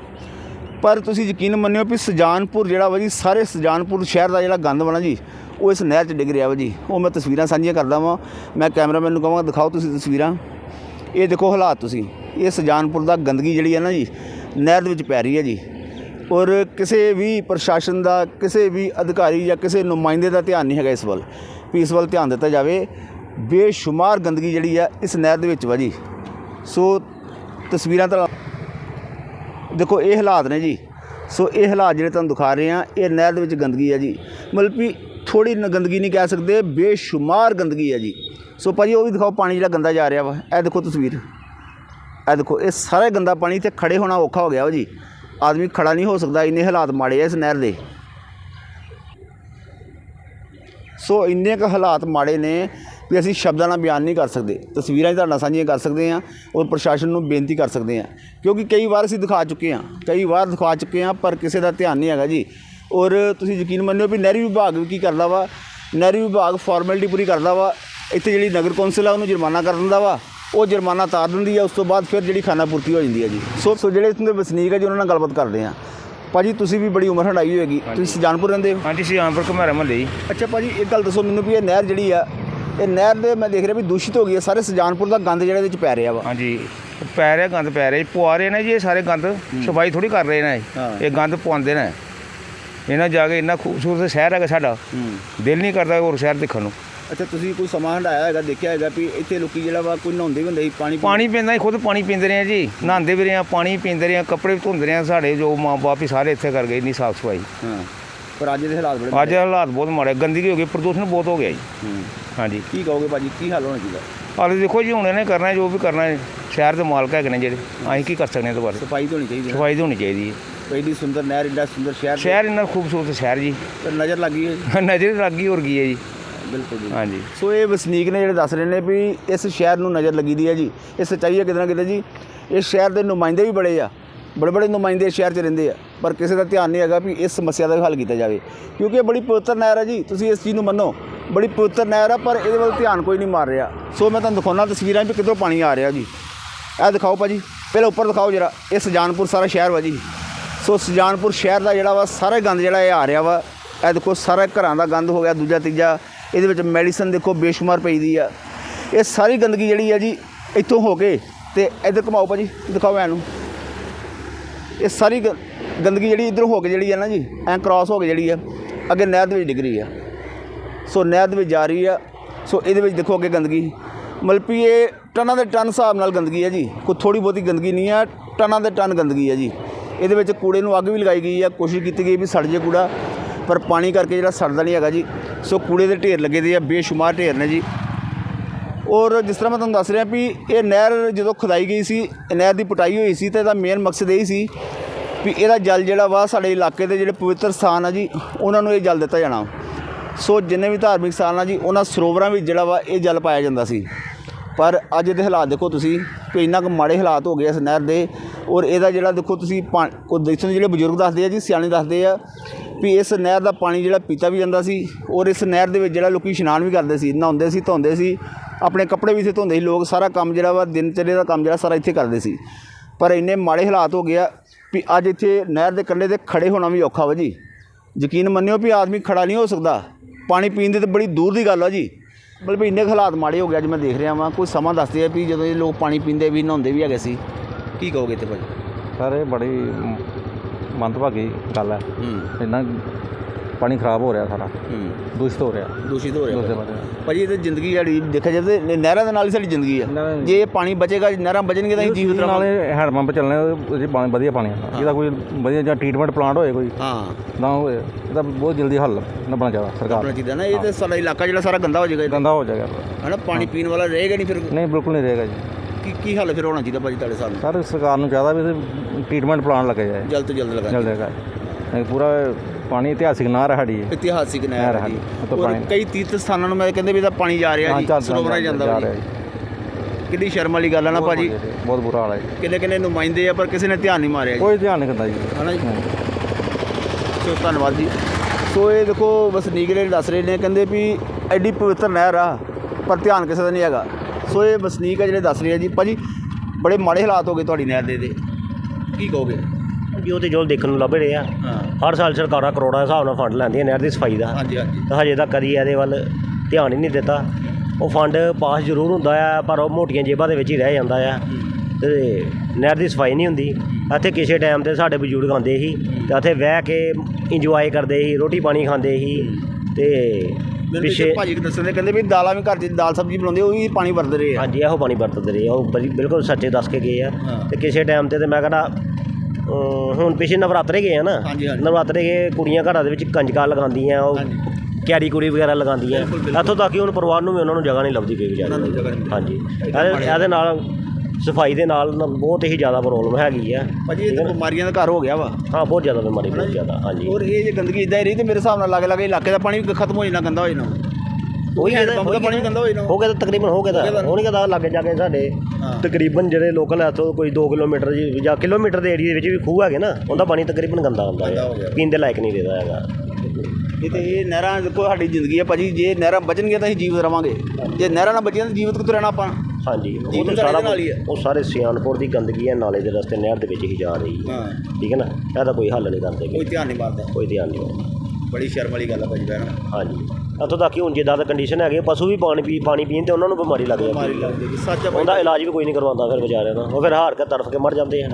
ਪਰ ਤੁਸੀਂ ਯਕੀਨ ਮੰਨਿਓ ਵੀ ਸੁਜਾਨਪੁਰ ਜਿਹੜਾ ਵਾ ਜੀ, ਸਾਰੇ ਸੁਜਾਨਪੁਰ ਸ਼ਹਿਰ ਦਾ ਜਿਹੜਾ ਗੰਦ ਵਾ ਜੀ, ਉਹ ਇਸ ਨਹਿਰ 'ਚ ਡਿੱਗ ਰਿਹਾ ਵਾ ਜੀ। ਉਹ ਮੈਂ ਤਸਵੀਰਾਂ ਸਾਂਝੀਆਂ ਕਰਦਾ ਵਾਂ। ਮੈਂ ਕੈਮਰਾਮੈਨ ਨੂੰ ਕਹਾਂਗਾ, ਦਿਖਾਓ ਤੁਸੀਂ ਤਸਵੀਰਾਂ। ਇਹ ਦੇਖੋ ਹਾਲਾਤ ਤੁਸੀਂ। ਇਹ ਸੁਜਾਨਪੁਰ ਦਾ ਗੰਦਗੀ ਜਿਹੜੀ ਹੈ ਨਾ ਜੀ, ਨਹਿਰ ਦੇ ਵਿੱਚ ਪੈ ਰਹੀ ਹੈ ਜੀ। ਔਰ ਕਿਸੇ ਵੀ ਪ੍ਰਸ਼ਾਸਨ ਦਾ, ਕਿਸੇ ਵੀ ਅਧਿਕਾਰੀ ਜਾਂ ਕਿਸੇ ਨੁਮਾਇੰਦੇ ਦਾ ਧਿਆਨ ਨਹੀਂ ਹੈਗਾ ਇਸ ਵੱਲ, ਵੀ ਇਸ ਵੱਲ ਧਿਆਨ ਦਿੱਤਾ ਜਾਵੇ। ਬੇਸ਼ੁਮਾਰ ਗੰਦਗੀ ਜਿਹੜੀ ਆ ਇਸ ਨਹਿਰ ਦੇ ਵਿੱਚ ਵਾ ਜੀ। ਸੋ ਤਸਵੀਰਾਂ ਤਾਂ ਦੇਖੋ, ਇਹ ਹਾਲਾਤ ਨੇ ਜੀ। ਸੋ ਇਹ ਹਾਲਾਤ ਜਿਹੜੇ ਤੁਹਾਨੂੰ ਦਿਖਾ ਰਹੇ ਆ ਇਹ ਨਹਿਰ ਦੇ ਵਿੱਚ ਗੰਦਗੀ ਆ ਜੀ। ਮਤਲਬ ਵੀ ਥੋੜੀ ਗੰਦਗੀ ਨਹੀਂ ਕਹਿ ਸਕਦੇ, ਬੇਸ਼ੁਮਾਰ ਗੰਦਗੀ ਆ ਜੀ। ਸੋ ਭਾਜੀ ਉਹ ਵੀ ਦਿਖਾਓ, ਪਾਣੀ ਜਿਹੜਾ ਗੰਦਾ ਜਾ ਰਿਹਾ ਵਾ। ਇਹ ਦੇਖੋ ਤਸਵੀਰ। ਇਹ ਦੇਖੋ, ਇਹ ਸਾਰਾ ਗੰਦਾ ਪਾਣੀ ਇੱਥੇ ਖੜੇ ਹੋਣਾ ਔਖਾ ਹੋ ਗਿਆ ਵਾ ਜੀ। ਆਦਮੀ ਖੜਾ ਨਹੀਂ ਹੋ ਸਕਦਾ, ਇੰਨੇ ਹਾਲਾਤ ਮਾੜੇ ਆ ਇਸ ਨਹਿਰ ਦੇ। ਸੋ ਇੰਨੇ ਕੁ ਹਾਲਾਤ ਮਾੜੇ ਨੇ ਵੀ ਅਸੀਂ ਸ਼ਬਦਾਂ ਨਾਲ ਬਿਆਨ ਨਹੀਂ ਕਰ ਸਕਦੇ। ਤਸਵੀਰਾਂ ਤੁਹਾਡੇ ਨਾਲ ਸਾਂਝੀਆਂ ਕਰ ਸਕਦੇ ਹਾਂ ਔਰ ਪ੍ਰਸ਼ਾਸਨ ਨੂੰ ਬੇਨਤੀ ਕਰ ਸਕਦੇ ਹਾਂ। ਕਿਉਂਕਿ ਕਈ ਵਾਰ ਅਸੀਂ ਦਿਖਾ ਚੁੱਕੇ ਹਾਂ, ਕਈ ਵਾਰ ਦਿਖਾ ਚੁੱਕੇ ਹਾਂ, ਪਰ ਕਿਸੇ ਦਾ ਧਿਆਨ ਨਹੀਂ ਹੈਗਾ ਜੀ। ਔਰ ਤੁਸੀਂ ਯਕੀਨ ਮੰਨਿਓ ਵੀ ਨਹਿਰੀ ਵਿਭਾਗ ਵੀ ਕੀ ਕਰਦਾ ਵਾ? ਨਹਿਰੀ ਵਿਭਾਗ ਫਾਰਮੈਲਿਟੀ ਪੂਰੀ ਕਰਦਾ ਵਾ। ਇੱਥੇ ਜਿਹੜੀ ਨਗਰ ਕੌਂਸਲ ਆ, ਉਹਨੂੰ ਜੁਰਮਾਨਾ ਕਰ ਦਿੰਦਾ ਵਾ। ਉਹ ਜੁਰਮਾਨਾ ਤਾਰ ਦਿੰਦੀ ਆ ਉਸ ਤੋਂ ਬਾਅਦ ਫਿਰ ਜਿਹੜੀ ਖਾਨਾ ਪੂਰਤੀ ਹੋ ਜਾਂਦੀ ਹੈ ਜੀ। ਸੋ ਸੋ ਜਿਹੜੇ ਇੱਥੋਂ ਦੇ ਵਸਨੀਕ ਆ ਜੀ ਉਹਨਾਂ ਨਾਲ ਗੱਲਬਾਤ ਕਰਦੇ ਹਾਂ ਭਾਜੀ ਤੁਸੀਂ ਵੀ ਬੜੀ ਉਮਰ ਹੰਡਾਈ ਹੋਏਗੀ। ਤੁਸੀਂ ਸੁਜਾਨਪੁਰ ਰਹਿੰਦੇ ਹੋ? ਹਾਂਜੀ ਸ਼ਿਆਮਪੁਰ ਘਮਾਰਾ ਮਹੱਲੇ ਜੀ। ਅੱਛਾ ਭਾਜੀ ਇੱਕ ਗੱਲ ਦੱਸੋ ਮੈਨੂੰ ਵੀ ਇਹ ਨਹਿਰ ਜਿਹੜੀ ਆ ਇਹ ਨਹਿਰ ਦੇ ਮੈਂ ਦੇਖ ਰਿਹਾ ਵੀ ਦੂਸ਼ਿਤ ਹੋ ਗਈ ਹੈ ਸਾਰੇ ਸੁਜਾਨਪੁਰ ਦਾ ਗੰਦ ਜਿਹੜਾ ਇਹਦੇ ਵਿੱਚ ਪੈ ਰਿਹਾ ਵਾ। ਹਾਂਜੀ ਪੈ ਰਿਹਾ ਗੰਦ ਪੈ ਰਿਹਾ ਪਵਾ ਰਹੇ ਨੇ ਜੀ ਇਹ ਸਾਰੇ ਗੰਦ। ਸਫ਼ਾਈ ਥੋੜੀ ਕਰ ਰਹੇ ਨੇ ਹਾਂ। ਇਹ ਗੰਦ ਪਵਾਉਂਦੇ ਨੇ। ਇਹਨਾਂ ਜਾ ਕੇ ਇੰਨਾ ਖੂਬਸੂਰਤ ਸ਼ਹਿਰ ਹੈਗਾ ਸਾਡਾ। ਹੂੰ। ਦਿਲ ਨਹੀਂ ਕਰਦਾ ਹੋਰ ਸ਼ਹਿਰ ਦੇਖਣ ਨੂੰ। ਅੱਛਾ ਤੁਸੀਂ ਕੋਈ ਸਮਾਂ ਹੰਡਾਇਆ ਹੈਗਾ ਦੇਖਿਆ ਹੈਗਾ ਵੀ ਇੱਥੇ ਲੋਕੀ ਜਿਹੜਾ ਵਾ ਕੋਈ ਨਹਾਉਂਦੇ ਵੀ ਹੁੰਦੇ ਸੀ ਪਾਣੀ ਪਾਣੀ ਪੀਂਦਾ ਹੀ ਖੁਦ ਪਾਣੀ ਪੀਂਦੇ ਰਹੇ ਆ ਜੀ ਨਹਾਉਂਦੇ ਵੀ ਰਹੇ ਆ ਪਾਣੀ ਪੀਂਦੇ ਰਹੇ ਆ ਕੱਪੜੇ ਵੀ ਧੋਂਦੇ ਰਹੇ ਆ ਸਾਡੇ ਜੋ ਮਾਂ ਬਾਪ ਹੀ ਸਾਰੇ ਇੱਥੇ ਕਰ ਗਏ ਇੰਨੀ ਸਾਫ਼ ਸਫ਼ਾਈ। ਹਾਂ ਪਰ ਅੱਜ ਦੇ ਹਾਲਾਤ ਬੜੇ ਅੱਜ ਹਾਲਾਤ ਬਹੁਤ ਮਾੜੇ ਗੰਦਗੀ ਹੋ ਗਈ ਪ੍ਰਦੂਸ਼ਣ ਬਹੁਤ ਹੋ ਗਿਆ ਜੀ। ਹੂੰ। ਹਾਂਜੀ। ਕੀ ਕਹੋਗੇ ਭਾਜੀ ਕੀ ਹੱਲ ਹੋਣਾ ਚਾਹੀਦਾ? ਹਾਲੇ ਦੇਖੋ ਜੀ ਹੁਣ ਇਹਨੇ ਕਰਨਾ ਜੋ ਵੀ ਕਰਨਾ ਹੈ ਸ਼ਹਿਰ ਦੇ ਮਾਲਕ ਹੈਗੇ ਨੇ ਜਿਹੜੇ ਅਸੀਂ ਕੀ ਕਰ ਸਕਦੇ ਹਾਂ ਇਹਦੇ ਬਾਰੇ? ਸਫ਼ਾਈ ਤਾਂ ਹੋਣੀ ਚਾਹੀਦੀ ਹੈ। ਸਫ਼ਾਈ ਤਾਂ ਹੋਣੀ ਚਾਹੀਦੀ ਹੈ। ਪਹਿਲੀ ਸੁੰਦਰ ਨਹਿਰ ਏਡਾ ਸੁੰਦਰ ਸ਼ਹਿਰ ਸ਼ਹਿਰ ਇੰਨਾ ਖੂਬਸੂਰਤ ਸ਼ਹਿਰ ਜੀ। ਤੇ ਨਜ਼ਰ ਲੱਗੀ ਹੈ। ਨਜ਼ਰ ਲੱਗੀ ਹੋਰ ਗਈ ਹੈ ਜੀ। ਬਿਲਕੁਲ ਜੀ। ਹਾਂਜੀ। ਸੋ ਇਹ ਵਸਨੀਕ ਨੇ ਜਿਹੜੇ ਦੱਸ ਰਹੇ ਨੇ ਵੀ ਇਸ ਸ਼ਹਿਰ ਨੂੰ ਨਜ਼ਰ ਲੱਗੀ ਦੀ ਹੈ ਜੀ। ਇਹ ਸੱਚਾਈ ਹੈ ਕਿਤੇ ਨਾ ਕਿਤੇ ਜੀ? ਇਸ ਸ਼ਹਿਰ ਦੇ ਨੁਮਾਇੰਦੇ ਵੀ ਬੜੇ ਆ। ਬੜੇ ਬੜੇ ਨੁਮਾਇੰਦੇ ਸ਼ਹਿਰ 'ਚ ਰਹਿੰਦੇ ਆ। ਪਰ ਕਿਸੇ ਦਾ ਧਿਆਨ ਨਹੀਂ ਹੈਗਾ ਵੀ ਇਸ ਸਮੱਸਿਆ ਦਾ ਵੀ ਹੱਲ ਕੀਤਾ ਜਾਵੇ। ਕਿਉਂਕਿ ਇਹ ਬੜੀ ਪਵਿੱਤਰ ਨਹਿਰ ਹੈ ਜੀ। ਤੁਸੀਂ ਇਸ ਚੀਜ਼ ਨੂੰ ਮੰਨੋ ਬੜੀ ਪਵਿੱਤਰ ਨਹਿਰ ਆ ਪਰ ਇਹਦੇ ਵੱਲ ਧਿਆਨ ਕੋਈ ਨਹੀਂ ਮਾਰ ਰਿਹਾ। ਸੋ ਮੈਂ ਤੁਹਾਨੂੰ ਦਿਖਾਉਣਾ ਤਸਵੀਰਾਂ ਵੀ ਕਿੱਧਰੋਂ ਪਾਣੀ ਆ ਰਿਹਾ ਜੀ। ਇਹ ਦਿਖਾਓ ਭਾਜੀ। ਪਹਿਲਾਂ ਉੱਪਰ ਦਿਖਾਓ ਜਰਾ। ਇਹ ਸੁਜਾਨਪੁਰ ਸਾਰਾ ਸ਼ਹਿਰ ਵਾ ਜੀ। ਸੋ ਸੁਜਾਨਪੁਰ ਸ਼ਹਿਰ ਦਾ ਜਿਹੜਾ ਵਾ ਸਾਰਾ ਗੰਦ ਜਿਹੜਾ ਇਹ ਆ ਰਿਹਾ ਵਾ। ਇਹ ਦੇਖੋ ਸਾਰਾ ਘਰਾਂ ਦਾ ਗੰਦ ਹੋ ਗਿਆ ਦੂਜਾ ਤੀਜਾ। ਇਹਦੇ ਵਿੱਚ ਮੈਡੀਸਨ ਦੇਖੋ ਬੇਸ਼ੁਮਾਰ ਪਈ ਦੀ ਆ। ਇਹ ਸਾਰੀ ਗੰਦਗੀ ਜਿਹੜੀ ਆ ਜੀ ਇੱਥੋਂ ਹੋ ਕੇ ਤੇ ਇੱਧਰ ਘਮਾਓ ਭਾਜੀ, ਦਿਖਾਓ ਇਹਨੂੰ ਇਹ ਸਾਰੀ ਗ- ਗੰਦਗੀ ਜਿਹੜੀ ਇੱਧਰ ਹੋ ਕੇ ਜਿਹੜੀ ਆ ਨਾ ਜੀ, ਐਂ ਕ੍ਰਾਸ ਹੋ ਕੇ ਜਿਹੜੀ ਆ, ਅੱਗੇ ਨਹਿਰ ਦੇ ਵਿੱਚ ਡਿੱਗ ਰਹੀ ਆ। ਸੋ ਨਹਿਰ ਦੇ ਵਿੱਚ ਜਾ ਰਹੀ ਆ, ਸੋ ਇਹਦੇ ਵਿੱਚ ਦੇਖੋ ਅੱਗੇ ਗੰਦਗੀ। ਮਤਲਬ ਵੀ ਇਹ ਟਨਾਂ ਦੇ ਟਨ ਹਿਸਾਬ ਨਾਲ ਗੰਦਗੀ ਹੈ ਜੀ, ਕੋਈ ਥੋੜੀ ਬਹੁਤੀ ਗੰਦਗੀ ਨਹੀਂ ਆ, ਟਨਾਂ ਦੇ ਟਨ ਗੰਦਗੀ ਹੈ ਜੀ। ਇਹਦੇ ਵਿੱਚ ਕੂੜੇ ਨੂੰ ਅੱਗ ਵੀ ਲਗਾਈ ਗਈ ਆ, ਕੋਸ਼ਿਸ਼ ਕੀਤੀ ਗਈ ਵੀ ਸੜ ਜੇ ਕੂੜਾ, ਪਰ ਪਾਣੀ ਕਰਕੇ ਜਿਹੜਾ ਸੜਦਾ ਨਹੀਂ ਹੈਗਾ ਜੀ। ਸੋ ਕੂੜੇ ਦੇ ਢੇਰ ਲੱਗੇ ਦੇ ਆ, ਬੇਸ਼ੁਮਾਰ ਢੇਰ ਨੇ ਜੀ। ਔਰ ਜਿਸ ਤਰ੍ਹਾਂ ਮੈਂ ਤੁਹਾਨੂੰ ਦੱਸ ਰਿਹਾ ਵੀ ਇਹ ਨਹਿਰ ਜਦੋਂ ਖੁਦਾਈ ਗਈ ਸੀ ਨਹਿਰ ਦੀ ਪਟਾਈ ਹੋਈ ਸੀ ਤੇ ਇਹਦਾ ਮੇਨ ਮਕਸਦ ਇਹ ਸੀ ਵੀ ਇਹਦਾ ਜਲ ਜਿਹੜਾ ਵਾ ਸਾਡੇ ਇਲਾਕੇ ਦੇ ਜਿਹੜੇ ਪਵਿੱਤਰ ਸਥਾਨ ਆ ਜੀ, ਉਹਨਾਂ ਨੂੰ ਇਹ ਜਲ ਦਿੱਤਾ ਜਾਣਾ। ਸੋ ਜਿੰਨੇ ਵੀ ਧਾਰਮਿਕ ਸਥਾਨ ਆ ਜੀ, ਉਹਨਾਂ ਸਰੋਵਰਾਂ ਵਿੱਚ ਜਿਹੜਾ ਵਾ ਇਹ ਜਲ ਪਾਇਆ ਜਾਂਦਾ ਸੀ। ਪਰ ਅੱਜ ਦੇ ਹਾਲਾਤ ਦੇਖੋ ਤੁਸੀਂ ਕਿ ਇੰਨਾ ਕੁ ਮਾੜੇ ਹਾਲਾਤ ਹੋ ਗਏ ਇਸ ਨਹਿਰ ਦੇ। ਔਰ ਇਹਦਾ ਜਿਹੜਾ ਦੇਖੋ ਤੁਸੀਂ ਪਾ- ਕੋ ਦੇਖੋ ਜਿਹੜੇ ਬਜ਼ੁਰਗ ਦੱਸਦੇ ਆ ਜੀ, ਸਿਆਣੇ ਦੱਸਦੇ ਆ ਵੀ ਇਸ ਨਹਿਰ ਦਾ ਪਾਣੀ ਜਿਹੜਾ ਪੀਤਾ ਵੀ ਜਾਂਦਾ ਸੀ ਔਰ ਇਸ ਨਹਿਰ ਦੇ ਵਿੱਚ ਜਿਹੜਾ ਲੋਕੀ ਇਸ਼ਨਾਨ ਵੀ ਕਰਦੇ ਸੀ, ਨਹਾਉਂਦੇ ਸੀ, ਧੋਂਦੇ ਸੀ, ਆਪਣੇ ਕੱਪੜੇ ਵੀ ਇੱਥੇ ਧੋਂਦੇ ਸੀ, ਲੋਕ ਸਾਰਾ ਕੰਮ ਜਿਹੜਾ ਵਾ ਦਿਨਚਰਿਆ ਦਾ ਕੰਮ ਜਿਹੜਾ ਸਾਰਾ ਇੱਥੇ ਕਰਦੇ ਸੀ। ਪਰ ਇੰਨੇ ਮਾੜੇ ਹਾਲਾਤ ਹੋ ਗਿਆ ਵੀ ਅੱਜ ਇੱਥੇ ਨਹਿਰ ਦੇ ਕੰਢੇ ਤੇ ਖੜੇ ਹੋਣਾ ਵੀ ਔਖਾ ਵਾ ਜੀ। ਯਕੀਨ ਮੰਨਿਓ ਵੀ ਆਦਮੀ ਖੜਾ ਨਹੀਂ ਹੋ ਸਕਦਾ। ਪਾਣੀ ਪੀਣ ਦੀ ਤਾਂ ਬੜੀ ਦੂਰ ਦੀ ਗੱਲ ਆ ਜੀ। ਮਤਲਬ ਇੰਨੇ ਕੁ ਹਾਲਾਤ ਮਾੜੇ ਹੋ ਗਏ, ਅੱਜ ਮੈਂ ਦੇਖ ਰਿਹਾ ਵਾਂ, ਕੋਈ ਸਮਾਂ ਦੱਸਦੇ ਆ ਵੀ ਜਦੋਂ ਇਹ ਲੋਕ ਪਾਣੀ ਪੀਂਦੇ ਵੀ, ਨਹਾਉਂਦੇ ਵੀ ਹੈਗੇ ਸੀ। ਕੀ ਕਹੋਗੇ ਇੱਥੇ ਭਾਜੀ? ਸਰ, ਇਹ ਬੜੀ ਮੰਦਭਾਗੀ ਗੱਲ ਹੈ। ਹੂੰ। ਇੰਨਾ ਪਾਣੀ ਖਰਾਬ ਹੋ ਰਿਹਾ ਸਾਰਾ। ਹੂੰ। ਦੂਸ਼ਿਤ ਹੋ ਰਿਹਾ। ਦੂਸ਼ਿਤ ਹੋ ਰਿਹਾ ਭਾਜੀ ਇਹ ਤਾਂ ਜ਼ਿੰਦਗੀ ਜਿਹੜੀ ਦੇਖਿਆ ਜਾਵੇ ਤੇ ਨਹਿਰਾਂ ਦੇ ਨਾਲ ਹੀ ਸਾਡੀ ਜ਼ਿੰਦਗੀ ਆ। ਨਹਿਰਾਂ- ਜੇ ਇਹ ਪਾਣੀ ਬਚੇਗਾ ਨਹਿਰਾਂ ਬਚਣਗੇ ਤਾਂ ਹੀ ਜੀਵਤ ਰਵਾਂਗੇ। ਨਾਲੇ ਹੈਂਡ ਪੰਪ ਚੱਲਣੇ ਉਹਦੇ 'ਚ ਪਾਣੀ ਵਧੀਆ ਪਾਣੀ ਆਉਂਦਾ ਇਹਦਾ ਕੋਈ ਵਧੀਆ ਜਾਂ ਟ੍ਰੀਟਮੈਂਟ ਪਲਾਂਟ ਹੋਏ ਕੋਈ ਹਾਂ। ਨਾ ਹੋਏ ਇਹਦਾ ਬਹੁਤ ਜਲਦੀ ਹੱਲ ਲੱਭਣਾ ਚਾਹੀਦਾ ਸਰਕਾਰ। ਆਪਣਾ ਚੀਜ਼ਾਂ ਨਾ ਇਹ ਤੇ ਸਾਡਾ ਇਲਾਕਾ ਜਿਹੜਾ ਸਾਰਾ ਗੰਦਾ ਹੋ ਜਾਏਗਾ। ਗੰਦਾ ਹੋ ਜਾਏਗਾ। ਹਨਾ ਪਾਣੀ ਪੀਣ ਵਾਲਾ ਰਹੇਗਾ ਨਹੀਂ ਫਿਰ। ਨਹੀਂ ਬਿਲਕੁਲ ਨਹੀਂ ਰਹੇਗਾ ਜੀ। ਕੀ ਕੀ ਹੱਲ ਫਿਰ ਹੋਣਾ ਚਾਹੀਦਾ ਭਾਜੀ ਤੁਹਾਡੇ ਸਾਹਮਣੇ ਸਰ ਸਰਕਾਰ ਨੂੰ ਚਾਹੀਦਾ ਵੀ ਇਹਦੇ ਟ੍ਰੀਟਮੈਂਟ ਪਲਾਂਟ ਲੱਗੇ ਜਾਏ। ਜਲਦ ਤੋਂ ਜਲਦ ਲਗਾ ਜਲਦੀ ਲਗਾਏ ਨਹੀਂ ਪੂਰਾ ਪਾਣੀ ਇਤਿਹਾਸਿਕ ਨਹਿਰ ਹੈ। ਸਾਡੀ ਇਹ। ਇਤਿਹਾਸਿਕ ਨਹਿਰ ਹੈ ਹੈ ਔਰ ਕਈ ਤੀਰਥ ਸਥਾਨਾਂ ਨੂੰ ਮੈਂ ਕਹਿੰਦੇ ਵੀ ਇਹਦਾ ਪਾਣੀ ਜਾ ਰਿਹਾ ਹਾਂ ਜੀ ਸਰੋਵਰਾਂ ਜਾਂਦਾ ਜੀ ਕਿੰਨੀ ਸ਼ਰਮ ਵਾਲੀ ਗੱਲ ਹੈ ਨਾ ਭਾਜੀ। ਬਹੁਤ ਬੁਰਾ ਹਾਲ ਹੈ। ਕਿੰਨੇ ਕਿੰਨੇ ਨੁਮਾਇੰਦੇ ਆ ਪਰ ਕਿਸੇ ਨੇ ਧਿਆਨ ਨਹੀਂ ਮਾਰਿਆ ਕੋਈ ਧਿਆਨ ਨਹੀਂ ਦਿੰਦਾ ਜੀ। ਹਨਾ ਜੀ। ਹਾਂ। ਸੋ ਧੰਨਵਾਦ ਜੀ। ਸੋ ਇਹ ਦੇਖੋ ਵਸਨੀਕ ਜਿਹੜੇ ਦੱਸ ਰਹੇ ਨੇ ਕਹਿੰਦੇ ਵੀ ਐਡੀ ਪਵਿੱਤਰ ਨਹਿਰ ਆ ਪਰ ਧਿਆਨ ਕਿਸੇ ਦਾ ਨਹੀਂ ਹੈਗਾ। ਸੋ ਇਹ ਵਸਨੀਕ ਆ ਜਿਹੜੇ ਦੱਸ ਰਹੇ ਆ ਜੀ ਭਾਜੀ ਬੜੇ ਮਾੜੇ ਹਾਲਾਤ ਹੋ ਗਏ ਤੁਹਾਡੀ ਨਹਿਰ ਦੇ ਦੇ। ਕੀ ਕਹੋਗੇ? ਜੀ ਉਹ ਤੇ ਜੋ ਦੇਖਣ ਨੂੰ ਲੱਭ ਰਹੇ ਆ। ਹਾਂ। ਹਰ ਸਾਲ ਸਰਕਾਰਾਂ ਕਰੋੜਾਂ ਦੇ ਹਿਸਾਬ ਨਾਲ ਫੰਡ ਲੈਂਦੀਆਂ ਨਹਿਰ ਦੀ ਸਫ਼ਾਈ ਦਾ। ਹਾਂਜੀ ਹਾਂਜੀ। ਤਾਂ ਹਜੇ ਤੱਕ ਕਦੀ ਇਹਦੇ ਵੱਲ ਧਿਆਨ ਹੀ ਨਹੀਂ ਦਿੱਤਾ। ਉਹ ਫੰਡ ਪਾਸ ਜ਼ਰੂਰ ਹੁੰਦਾ ਆ ਪਰ ਉਹ ਮੋਟੀਆਂ ਜੇਬਾਂ ਦੇ ਵਿੱਚ ਹੀ ਰਹਿ ਜਾਂਦਾ ਆ। ਤੇ ਨਹਿਰ ਦੀ ਸਫ਼ਾਈ ਨਹੀਂ ਹੁੰਦੀ। ਇੱਥੇ ਕਿਸੇ ਟਾਈਮ ਤੇ ਸਾਡੇ ਬਜ਼ੁਰਗ ਆਉਂਦੇ ਸੀ ਤੇ ਇੱਥੇ ਬਹਿ ਕੇ ਇੰਜੋਏ ਕਰਦੇ ਸੀ ਰੋਟੀ ਪਾਣੀ ਖਾਂਦੇ ਸੀ। ਤੇ ਪਿੱਛੇ ਭਾਜੀ ਦੱਸਦੇ ਕਹਿੰਦੇ ਵੀ ਦਾਲਾਂ ਵੀ ਘਰ 'ਚ ਦਾਲ ਸਬਜ਼ੀ ਬਣਾਉਂਦੇ ਉਹ ਵੀ ਪਾਣੀ ਵਰਤ ਰਹੇ ਆ ਹਾਂਜੀ ਇਹੋ ਪਾਣੀ ਵਰਤਦੇ ਰਹੇ ਆ, ਉਹ ਬੜੀ- ਬਿਲਕੁਲ ਸੱਚੇ ਦੱਸ ਕੇ ਗਏ ਆ। ਤੇ ਕਿਸੇ ਟਾਈਮ ਤੇ ਤੇ ਮੈਂ ਕਹਿੰਦਾ ਅਮ ਹੁਣ ਪਿਛੇ ਨਵਰਾਤਰੇ ਗਏ ਆ ਨਾ ਹਾਂਜੀ, ਹਾਂਜੀ। ਨਵਰਾਤਰੇ ਗਏ ਕੁੜੀਆਂ ਘਰਾਂ ਦੇ ਵਿੱਚ ਕੰਜਕਾਂ ਲਗਾਉਂਦੀਆਂ ਉਹ ਹਾਂਜੀ। ਕੈਰੀ ਕੁੜੀ ਵਗੈਰਾ ਲਗਾਉਂਦੀਆਂ ਬਿਲਕੁਲ, ਬਿਲਕੁਲ। ਇੱਥੋਂ ਤੱਕ ਕਿ ਹੁਣ ਪਰਿਵਾਰ ਨੂੰ ਵੀ ਉਹਨਾਂ ਨੂੰ ਜਗ੍ਹਾ ਨਹੀਂ ਲੱਭਦੀ ਪਈ ਉਹਨਾਂ ਨੂੰ ਜਗ੍ਹਾ ਵਿਚਾਰੇ ਨਹੀਂ ਹਾਂਜੀ ਇਹਦੇ ਇਹਦੇ ਨਾਲ ਸਫ਼ਾਈ ਦੇ ਨਾਲ ਨਾ ਬਹੁਤ ਹੀ ਜ਼ਿਆਦਾ ਪ੍ਰੋਬਲਮ ਹੈਗੀ ਆ। ਭਾਜੀ ਇਹ ਤਾਂ ਬਿਮਾਰੀਆਂ ਦਾ ਘਰ ਹੋ ਗਿਆ ਵਾ। ਹਾਂ ਬਹੁਤ ਜ਼ਿਆਦਾ ਬਿਮਾਰੀ ਬਹੁਤ ਜ਼ਿਆਦਾ ਹਾਂਜੀ। ਔਰ ਇਹ ਜੇ ਗੰਦਗੀ ਇਦਾਂ ਹੀ ਰਹੀ ਤੇ ਮੇਰੇ ਹਿਸਾਬ ਨਾਲ ਲਾਗੇ ਲਾਗੇ ਇਲਾਕੇ ਦਾ ਪਾਣੀ ਵੀ ਖਤਮ ਹੋ ਜਾਣਾ ਗੰਦਾ ਹੋ ਜਾਣਾ। ਉਹੀ ਹੈਂਡ ਪੰਪ ਦਾ ਪਾਣੀ ਗੰਦਾ ਹੋ ਜਾਣਾ। ਹੋ ਗਿਆ ਤਾਂ ਤਕਰੀਬਨ ਹੋ ਗਿਆ ਤਾਂ ਹੋਣੀ ਕਦਾ ਲੱਗੇ ਜਾ ਕੇ ਸਾਡੇ। ਹਾਂ। ਤਕਰੀਬਨ ਜਿਹੜੇ ਲੋਕਲ ਇੱਥੋਂ ਕੋਈ 2 ਕਿਲੋਮੀਟਰ ਜੀ ਜਾਂ ਕਿਲੋਮੀਟਰ ਦੇ ਏਰੀਆ ਵਿੱਚ ਵੀ ਖੂਹ ਹੈਗੇ ਨਾ ਉਹਦਾ ਪਾਣੀ ਤਕਰੀਬਨ ਗੰਦਾ ਹੁੰਦਾ ਹੈ ਹੋ। ਪੀਣ ਦੇ ਲਾਇਕ ਨਹੀਂ ਰਹਿੰਦਾ ਹੈਗਾ। ਇਹ ਤੇ ਇਹ ਨਹਿਰਾਂ ਦੇਖੋ ਸਾਡੀ ਜ਼ਿੰਦਗੀ ਹੈ ਭਾਜੀ ਜੇ ਨਹਿਰਾਂ ਬਚਣਗੀਆਂ ਤਾਂ ਅਸੀਂ ਜੀਵਤ ਰਵਾਂਗੇ। ਜੇ ਨਹਿਰਾਂ ਨਾ ਬਚੀਆਂ ਤਾਂ ਜੀਵਤ ਕਿੱਥੋਂ ਰਹਿਣਾ ਆਪਾਂ? ਹਾਂਜੀ ਉਹ ਤਾਂ ਸਾਰਾ। ਉਹ ਸਾਰੇ ਸਿਆਣਪੁਰ ਦੀ ਗੰਦਗੀ ਹੈ ਨਾਲੇ ਦੇ ਰਸਤੇ ਨਹਿਰ ਦੇ ਵਿੱਚ ਹੀ ਜਾ ਰਹੀ ਹੈ। ਹਾਂ। ਠੀਕ ਹੈ ਨਾ? ਇਹਦਾ ਕੋਈ ਹੱਲ ਨਹੀਂ ਕਰਦੇ ਕੋਈ ਧਿਆਨ ਨਹੀਂ ਮਾਰਦਾ। ਕੋਈ ਧਿਆਨ ਨਹੀਂ ਬੜੀ ਸ਼ਰਮ ਵਾਲੀ ਗੱਲ ਹੈ ਭਾਜੀ ਬਹਿਣਾ। ਹਾਂਜੀ। ਇੱਥੋਂ ਤੱਕ ਕਿ ਹੁਣ ਜਿੱਦਾਂ ਦਾ ਕੰਡੀਸ਼ਨ ਹੈਗੇ ਪਸ਼ੂ ਵੀ ਪਾਣੀ ਪੀ ਪਾਣੀ ਪੀਣ ਤੇ ਉਹਨਾਂ ਨੂੰ ਬਿਮਾਰੀ ਲੱਗ ਜਾਂਦੀ ਸੱਚ ਹੈ ਭਾਈ। ਉਹਦਾ ਇਲਾਜ ਵੀ ਕੋਈ ਨਹੀਂ ਕਰਵਾਉਂਦਾ ਫਿਰ ਵਿਚਾਰਿਆਂ ਦਾ। ਉਹ ਫਿਰ ਹਾਰ ਕੇ ਤੜਫ ਕੇ ਮਰ ਜਾਂਦੇ ਆ।